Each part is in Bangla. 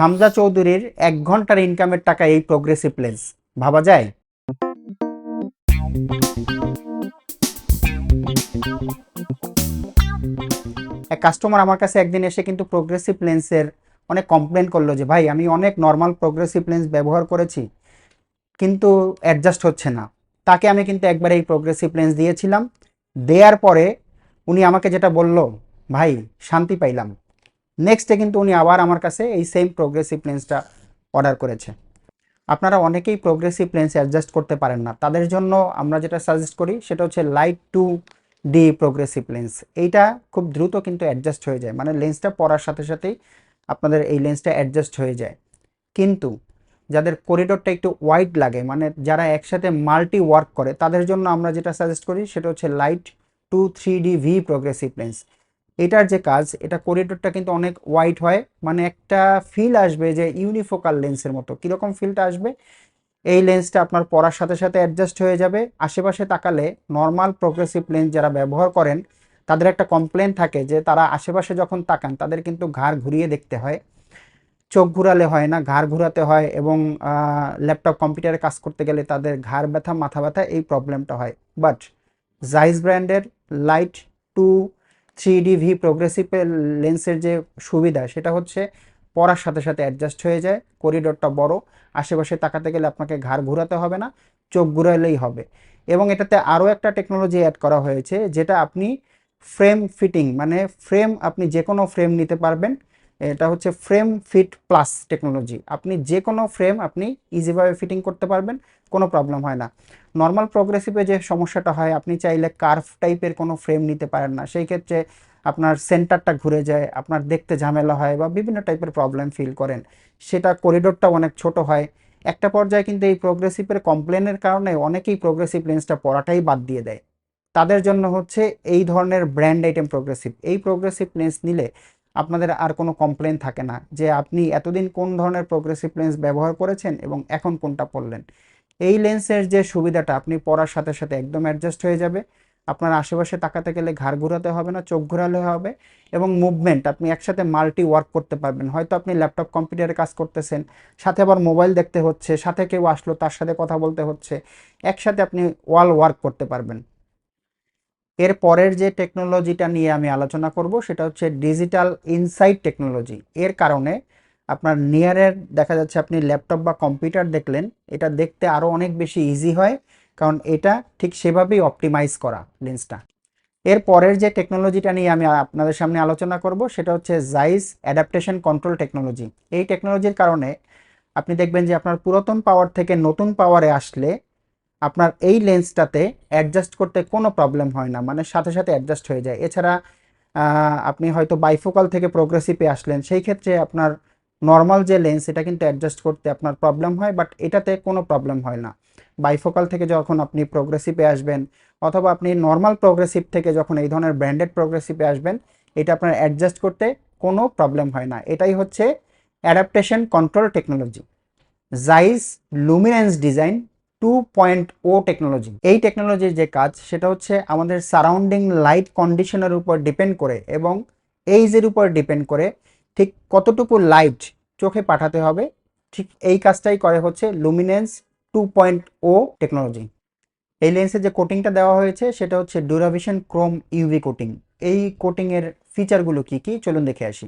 হামজা চৌধুরীর এক ঘণ্টার ইনকামের টাকা এই প্রোগ্রেসিভ লেন্স ভাবা যায়? এক কাস্টমার আমার কাছে একদিন এসে কিন্তু প্রোগ্রেসিভ লেন্সের অনেক কমপ্লেন করল যে, ভাই, আমি অনেক নর্মাল প্রোগ্রেসিভ লেন্স ব্যবহার করেছি, কিন্তু অ্যাডজাস্ট হচ্ছে না। তাকে আমি কিন্তু একবার এই প্রোগ্রেসিভ লেন্স দিয়েছিলাম। দেওয়ার পরে উনি আমাকে যেটা বলল, ভাই, শান্তি পাইলাম। নেক্সটে কিন্তু উনি আবার আমার কাছে এই সেম প্রোগ্রেসিভ লেন্সটা অর্ডার করেছে। আপনারা অনেকেই প্রোগ্রেসিভ লেন্স অ্যাডজাস্ট করতে পারেন না। তাদের জন্য আমরা যেটা সাজেস্ট করি, সেটা হচ্ছে light two D progressive lens এইটা খুব দ্রুত কিন্তু অ্যাডজাস্ট হয়ে যায়। মানে লেন্সটা পরার সাথে সাথেই আপনাদের এই লেন্সটা অ্যাডজাস্ট হয়ে যায়। কিন্তু যাদের করিডোরটা একটু ওয়াইড লাগে মানে যারা একসাথে মাল্টি ওয়ার্ক করে, তাদের জন্য আমরা যেটা সাজেস্ট করি, সেটা হচ্ছে light two three D V progressive lens এটার যে কাজ, এটা করিডোরটা কিন্তু অনেক ওয়াইড হয় মানে একটা ফিল আসবে যে ইউনিফোকাল লেন্সের মতো। কীরকম ফিলটা আসবে? এই লেন্সটা আপনার পরার সাথে সাথে অ্যাডজাস্ট হয়ে যাবে। আশেপাশে তাকালে নর্মাল প্রোগ্রেসিভ লেন্স যারা ব্যবহার করেন, তাদের একটা কমপ্লেন থাকে যে তারা আশেপাশে যখন তাকান, তাদের কিন্তু ঘাড় ঘুরিয়ে দেখতে হয়। চোখ ঘুরালে হয় না, ঘাড় ঘুরাতে হয় এবং ল্যাপটপ কম্পিউটারে কাজ করতে গেলে তাদের ঘাড় ব্যথা, মাথা ব্যথা এই প্রবলেমটা হয়। বাট জাইস ব্র্যান্ডের light two three D V progressive লেন্সের যে সুবিধা, সেটা হচ্ছে পড়ার সাথে সাথে অ্যাডজাস্ট হয়ে যায় করিডোরটা বড়, আশেপাশে তাকাতে গেলে আপনাকে ঘাড় ঘুরাতে হবে না, চোখ ঘুরালেই হবে। এবং এটাতে আরও একটা টেকনোলজি অ্যাড করা হয়েছে, যেটা আপনি ফ্রেম ফিটিং মানে ফ্রেম আপনি যে কোনো ফ্রেম নিতে পারবেন এটা হচ্ছে ফ্রেম ফিট প্লাস টেকনোলজি আপনি যে কোনো ফ্রেম আপনি ইজিভাবে ফিটিং করতে পারবেন, কোনো প্রবলেম হয় না। নর্মাল প্রোগ্রেসিভে যে সমস্যাটা হয়, আপনি চাইলে কার্ভ টাইপের কোনো ফ্রেম নিতে পারেন না। সেই ক্ষেত্রে আপনার সেন্টারটা ঘুরে যায়, আপনার দেখতে ঝামেলা হয় বা বিভিন্ন টাইপের প্রবলেম ফিল করেন। সেটা করিডোরটা অনেক ছোট হয়। একটা পর্যায়ে কিন্তু এই প্রোগ্রেসিভের কমপ্লেনের কারণে অনেকেই প্রোগ্রেসিভ লেন্সটা পড়াটাই বাদ দিয়ে দেয়। তাদের জন্য হচ্ছে এই ধরনের ব্র্যান্ড আইটেম প্রোগ্রেসিভ এই প্রোগ্রেসিভ লেন্স নিলে আপনাদের আর কোনো কমপ্লেন থাকে না যে আপনি এতদিন কোন ধরনের প্রোগ্রেসিভ লেন্স ব্যবহার করেছেন এবং এখন কোনটা পড়লেন। এই লেন্সের যে সুবিধাটা, আপনি পড়ার সাথে সাথে একদম অ্যাডজাস্ট হয়ে যাবে। আপনার আশেপাশে তাকাতে গেলে ঘাড় ঘোরাতে হবে না, চোখ ঘোরালে হবে এবং মুভমেন্ট আপনি একসাথে মাল্টি ওয়ার্ক করতে পারবেন। হয়তো আপনি ল্যাপটপ কম্পিউটারে কাজ করতেছেন, সাথে আবার মোবাইল দেখতে হচ্ছে, সাথে কেউ আসলো, তার সাথে কথা বলতে হচ্ছে, একসাথে আপনি ওয়াল ওয়ার্ক করতে পারবেন। এর পরের যে টেকনোলজিটা নিয়ে আমি আলোচনা করব, সেটা হচ্ছে ডিজিটাল ইনসাইট টেকনোলজি এর কারণে আপনার নিয়ারের দেখা যাচ্ছে আপনি ল্যাপটপ বা কম্পিউটার দেখলেন, এটা দেখতে আরও অনেক বেশি ইজি হয়, কারণ এটা ঠিক সেভাবেই অপটিমাইজ করা লেন্সটা এর পরের যে টেকনোলজিটা নিয়ে আমি আপনাদের সামনে আলোচনা করব, সেটা হচ্ছে জাইস অ্যাডাপ্টেশন কন্ট্রোল টেকনোলজি এই টেকনোলজির কারণে আপনি দেখবেন যে আপনার পুরাতন পাওয়ার থেকে নতুন পাওয়ারে আসলে আপনার এই লেন্সটাতে অ্যাডজাস্ট করতে কোনো প্রবলেম হয় না মানে সাথে সাথে অ্যাডজাস্ট হয়ে যায়। এছাড়া আপনি হয়তো বাইফোকাল থেকে প্রোগ্রেসিভে আসলেন, সেই ক্ষেত্রে আপনার নর্মাল যে লেন্স এটা কিন্তু অ্যাডজাস্ট করতে আপনার প্রবলেম হয় বাট এটাতে কোনো প্রবলেম হয় না। বাইফোকাল থেকে যখন আপনি প্রোগ্রেসিভে আসবেন, অথবা আপনি নর্মাল প্রোগ্রেসিভ থেকে যখন এই ধরনের ব্র্যান্ডেড প্রোগ্রেসিভে আসবেন, এটা আপনার অ্যাডজাস্ট করতে কোনো প্রবলেম হয় না। এটাই হচ্ছে adaptation control technology Zeiss luminance design two point O technology এই টেকনোলজির যে কাজ, সেটা হচ্ছে আমাদের সারাউন্ডিং লাইট কন্ডিশনের উপর ডিপেন্ড করে এবং এইজের উপর ডিপেন্ড করে ঠিক কতটুকু লাইট চোখে পাঠাতে হবে, ঠিক এই কাজটাই করে হচ্ছে luminance two point O technology এই লেন্সের যে কোটিংটা দেওয়া হয়েছে, সেটা হচ্ছে ডুরাভিশন ক্রোম ইউভি কোটিং এই কোটিংয়ের ফিচারগুলো কি কি? চলুন দেখে আসি।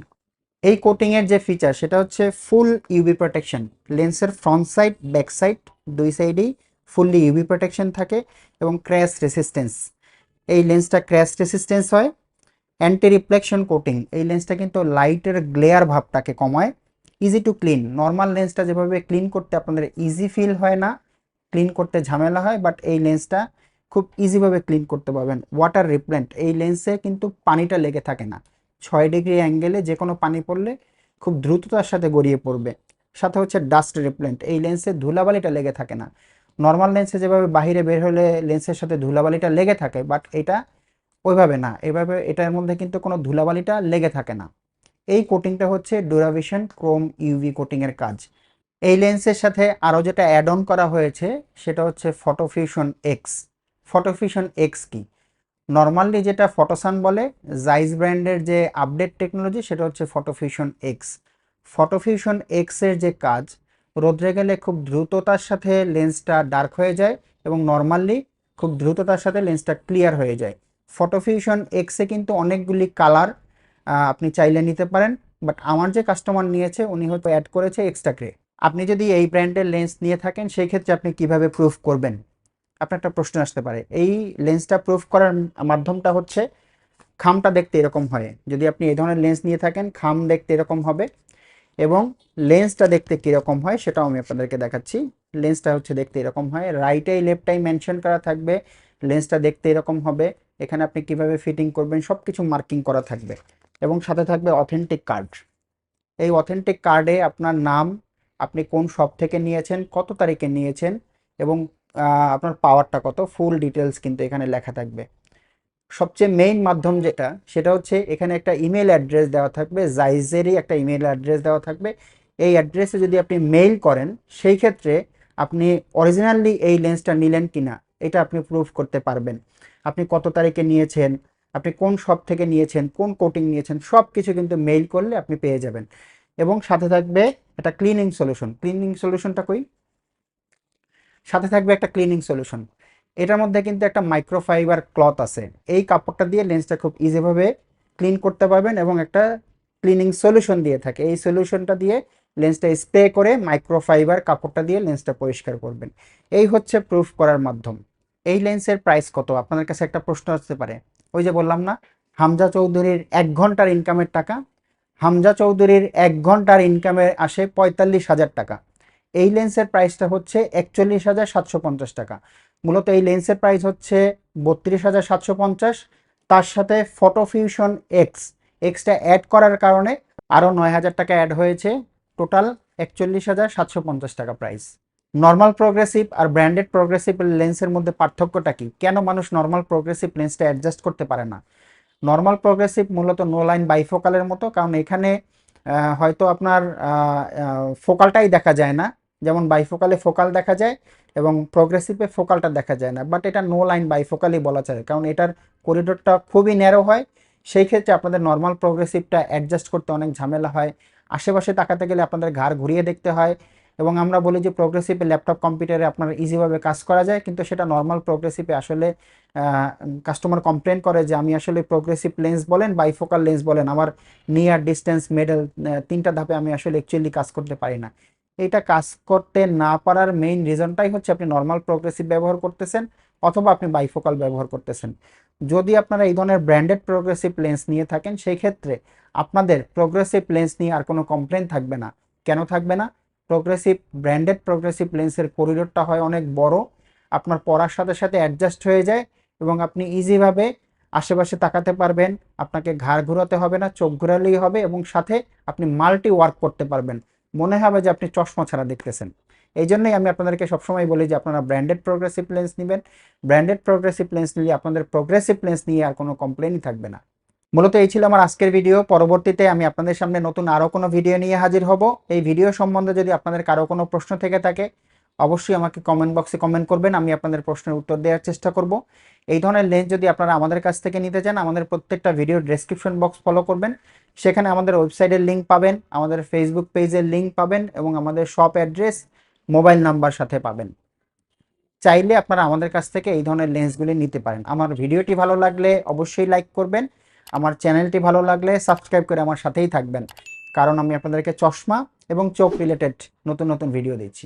এই কোটিংয়ের যে ফিচার সেটা হচ্ছে ফুল ইউভি প্রোটেকশন লেন্সের ফ্রন্ট সাইড ব্যাক সাইড দুই সাইডেই ফুললি ইউভি প্রোটেকশন থাকে এবং ক্র্যাশ রেসিস্টেন্স এই লেন্সটা ক্র্যাশ রেসিস্টেন্স হয়। অ্যান্টি রিফ্লেকশন কোটিং এই লেন্সটা কিন্তু লাইটের গ্লেয়ার ভাবটাকে কমায়। ইজি টু ক্লিন নর্মাল লেন্সটা যেভাবে ক্লিন করতে আপনাদের ইজি ফিল হয় না ক্লিন করতে ঝামেলা হয় বাট এই লেন্সটা খুব ইজিভাবে ক্লিন করতে পারবেন। ওয়াটার রিপ্লেন্ট এই লেন্সে কিন্তু পানিটা লেগে থাকে না। ছয় ডিগ্রি অ্যাঙ্গেলে যে কোনো পানি পড়লে খুব দ্রুততার সাথে গড়িয়ে পড়বে। সাথে হচ্ছে ডাস্ট রিপ্লেন্ট এই লেন্সে ধুলাবালিটা লেগে থাকে না। নর্মাল লেন্সে যেভাবে বাহিরে বের হলে লেন্সের সাথে ধুলাবালিটা লেগে থাকে বাট এটা ওইভাবে না। এভাবে এটার মধ্যে কিন্তু কোনো ধুলাবালিটা লেগে থাকে না। এই কোটিংটা হচ্ছে ডুরাভিশন ক্রোম ইউভি কোটিংয়ের কাজ। এই লেন্সের সাথে আরও যেটা অ্যাড অন করা হয়েছে, সেটা হচ্ছে ফটোফিউশন এক্স ফটোফিউশন এক্স কি? নর্মালি যেটা ফটোসান বলে জাইজ ব্র্যান্ডের যে আপডেট টেকনোলজি সেটা হচ্ছে ফটোফিউশন এক্স ফটোফিউশন এক্সের যে কাজ, রোদ্রে গেলে খুব দ্রুততার সাথে লেন্সটা ডার্ক হয়ে যায় এবং নর্মালি খুব দ্রুততার সাথে লেন্সটা ক্লিয়ার হয়ে যায়। ফটোফিউশন এক্সে কিন্তু অনেকগুলি কালার আপনি চাইলে নিতে পারেন, বাট আমার যে কাস্টমার নিয়েছে, উনি হয়তো অ্যাড করেছে এক্সট্রা আপনি যদি এই ব্র্যান্ডের লেন্স নিয়ে থাকেন, সেই ক্ষেত্রে আপনি কীভাবে প্রুফ করবেন? আপনার একটা প্রশ্ন আসতে পারে। এই লেন্সটা প্রুফ করার মাধ্যমটা হচ্ছে, খামটা দেখতে এরকম হয়। যদি আপনি এই ধরনের লেন্স নিয়ে থাকেন, খাম দেখতে এরকম হবে। এবং লেন্সটা দেখতে কীরকম হয় সেটাও আমি আপনাদেরকে দেখাচ্ছি। লেন্সটা হচ্ছে দেখতে এরকম হয়। রাইটাই লেফটাই মেনশন করা থাকবে। লেন্সটা দেখতে এরকম হবে। এখানে আপনি কীভাবে ফিটিং করবেন সব কিছু মার্কিং করা থাকবে। এবং সাথে থাকবে অথেন্টিক কার্ড এই অথেন্টিক কার্ডে আপনার নাম, আপনি কোন শপ থেকে নিয়েছেন, কত তারিখে নিয়েছেন এবং আপনার পাওয়ারটা কত ফুল ডিটেলস কিন্তু এখানে লেখা থাকবে। সবচেয়ে মেইন মাধ্যম যেটা, সেটা হচ্ছে এখানে একটা ইমেল অ্যাড্রেস দেওয়া থাকবে জাইজেরই একটা ইমেল অ্যাড্রেস দেওয়া থাকবে। এই অ্যাড্রেসে যদি আপনি মেইল করেন, সেই ক্ষেত্রে আপনি অরিজিনালি এই লেন্সটা নিলেন কিনা, এটা আপনি প্রুফ করতে পারবেন। আপনি কত তারিখে নিয়েছেন, আপনি কোন শপ থেকে নিয়েছেন, কোন কোটিং নিয়েছেন সব কিছু কিন্তু মেইল করলে আপনি পেয়ে যাবেন। এবং সাথে থাকবে একটা ক্লিনিং সলিউশন ক্লিনিং সলিউশনটা কই? সাথে থাকবে একটা ক্লিনিং সলিউশন এটার মধ্যে কিন্তু একটা মাইক্রোফাইবার ক্লথ আছে। এই কাপড়টা দিয়ে লেন্সটা খুব ইজিভাবে ক্লিন করতে পারবেন এবং একটা ক্লিনিং সলিউশন দিয়ে থাকে। এই সলিউশনটা দিয়ে লেন্সটা স্প্রে করে মাইক্রোফাইবার কাপড়টা দিয়ে লেন্সটা পরিষ্কার করবেন। এই হচ্ছে প্রুফ করার মাধ্যম। এই লেন্সের প্রাইস কত? আপনাদের কাছে একটা প্রশ্ন আসতে পারে। ওই যে বললাম না, হামজা চৌধুরীর এক ঘণ্টার ইনকামের টাকা। হামজা চৌধুরীর এক ঘণ্টার ইনকামে আসে পঁয়তাল্লিশ হাজার টাকা। এই লেন্সের প্রাইসটা হচ্ছে একচল্লিশ হাজার সাতশো পঞ্চাশ টাকা। মূলত এই লেন্সের প্রাইস হচ্ছে বত্রিশ হাজার সাতশো পঞ্চাশ। তার সাথে photo fusion X, extra add করার কারণে আরও নয় হাজার টাকা অ্যাড হয়েছে। টোটাল একচল্লিশ হাজার সাতশো পঞ্চাশ টাকা প্রাইস। নর্মাল প্রোগ্রেসিভ আর ব্র্যান্ডেড প্রোগ্রেসিভ লেন্সের মধ্যে পার্থক্যটা কি? কেন মানুষ নর্মাল প্রোগ্রেসিভ লেন্সটা অ্যাডজাস্ট করতে পারে না? নর্মাল প্রোগ্রেসিভ মূলত নো লাইন বাইফোকালের মতো, কারণ এখানে হয়তো আপনার ফোকালটাই দেখা যায় না। যেমন বাইফোকালে ফোকাল দেখা যায় এবং প্রোগ্রেসিভে ফোকালটা দেখা যায় না। বাট এটা নো লাইন বাইফোকালই বলা যায়, কারণ এটার করিডোরটা খুবই ন্যারো হয়। সেই ক্ষেত্রে আপনাদের নর্মাল প্রোগ্রেসিভটা অ্যাডজাস্ট করতে অনেক ঝামেলা হয়। আশেপাশে তাকাতে গেলে আপনাদের ঘাড় ঘুরিয়ে দেখতে হয় এবং আমরা বলি যে প্রোগ্রেসিভে ল্যাপটপ কম্পিউটারে আপনার ইজিভাবে কাজ করা যায়, কিন্তু সেটা নর্মাল প্রোগ্রেসিভে আসলে কাস্টমার কমপ্লেন করে যে আমি আসলে প্রোগ্রেসিভ লেন্স বলেন বাইফোকাল লেন্স বলেন, আমার নিয়ার ডিস্টেন্স মেডেল তিনটা ধাপে আমি আসলে অ্যাকচুয়ালি কাজ করতে পারি না। এইটা কাজ করতে না পারার মেইন রিজনটাই হচ্ছে আপনি নর্মাল প্রোগ্রেসিভ ব্যবহার করতেছেন অথবা আপনি বাইফোকাল ব্যবহার করতেছেন। যদি আপনারা এই ধরনের ব্র্যান্ডেড প্রোগ্রেসিভ লেন্স নিয়ে থাকেন, সেই ক্ষেত্রে আপনাদের প্রোগ্রেসিভ লেন্স নিয়ে আর কোনো কমপ্লেন থাকবে না। কেন থাকবে না? প্রোগ্রেসিভ ব্র্যান্ডেড প্রোগ্রেসিভ লেন্সের করিডোরটা হয় অনেক বড়, আপনার পড়ার সাথে সাথে অ্যাডজাস্ট হয়ে যায় এবং আপনি ইজিভাবে আশেপাশে তাকাতে পারবেন, আপনাকে ঘাড় ঘোরাতে হবে না, চোখ ঘোরালেই হবে এবং সাথে আপনি মাল্টি ওয়ার্ক করতে পারবেন। মনে হবে যে আপনি চশমা ছাড়া দেখতেছেন। এই জন্যই আমি আপনাদেরকে সবসময় বলি যে আপনারা ব্র্যান্ডেড প্রোগ্রেসিভ লেন্স নেবেন। ব্র্যান্ডেড প্রোগ্রেসিভ লেন্স নিলে আপনাদের প্রোগ্রেসিভ লেন্স নিয়ে আর কোনো কমপ্লেনই থাকবে না। মূলত এই ছিল আমার আজকের ভিডিও পরবর্তীতে আমি আপনাদের সামনে নতুন আরও কোনো ভিডিও নিয়ে হাজির হব। এই ভিডিও সম্বন্ধে যদি আপনাদের কারও কোনো প্রশ্ন থেকে থাকে অবশ্যই আমাকে কমেন্ট বক্সে কমেন্ট করবেন, আমি আপনাদের প্রশ্নের উত্তর দেওয়ার চেষ্টা করব। এই ধরনের লেন্স যদি আপনারা আমাদের কাছ থেকে নিতে চান, আমাদের প্রত্যেকটা ভিডিও ডেসক্রিপশন বক্স ফলো করবেন। সেখানে আমাদের ওয়েবসাইটের লিঙ্ক পাবেন, আমাদের ফেসবুক পেজের লিঙ্ক পাবেন এবং আমাদের শপ অ্যাড্রেস মোবাইল নাম্বার সাথে পাবেন। চাইলে আপনারা আমাদের কাছ থেকে এই ধরনের লেন্সগুলি নিতে পারেন। আমার ভিডিওটি ভালো লাগলে অবশ্যই লাইক করবেন, আমার চ্যানেলটি ভালো লাগলে সাবস্ক্রাইব করে আমার সাথেই থাকবেন। কারণ আমি আপনাদেরকে চশমা এবং চোখ রিলেটেড নতুন নতুন ভিডিও দিচ্ছি।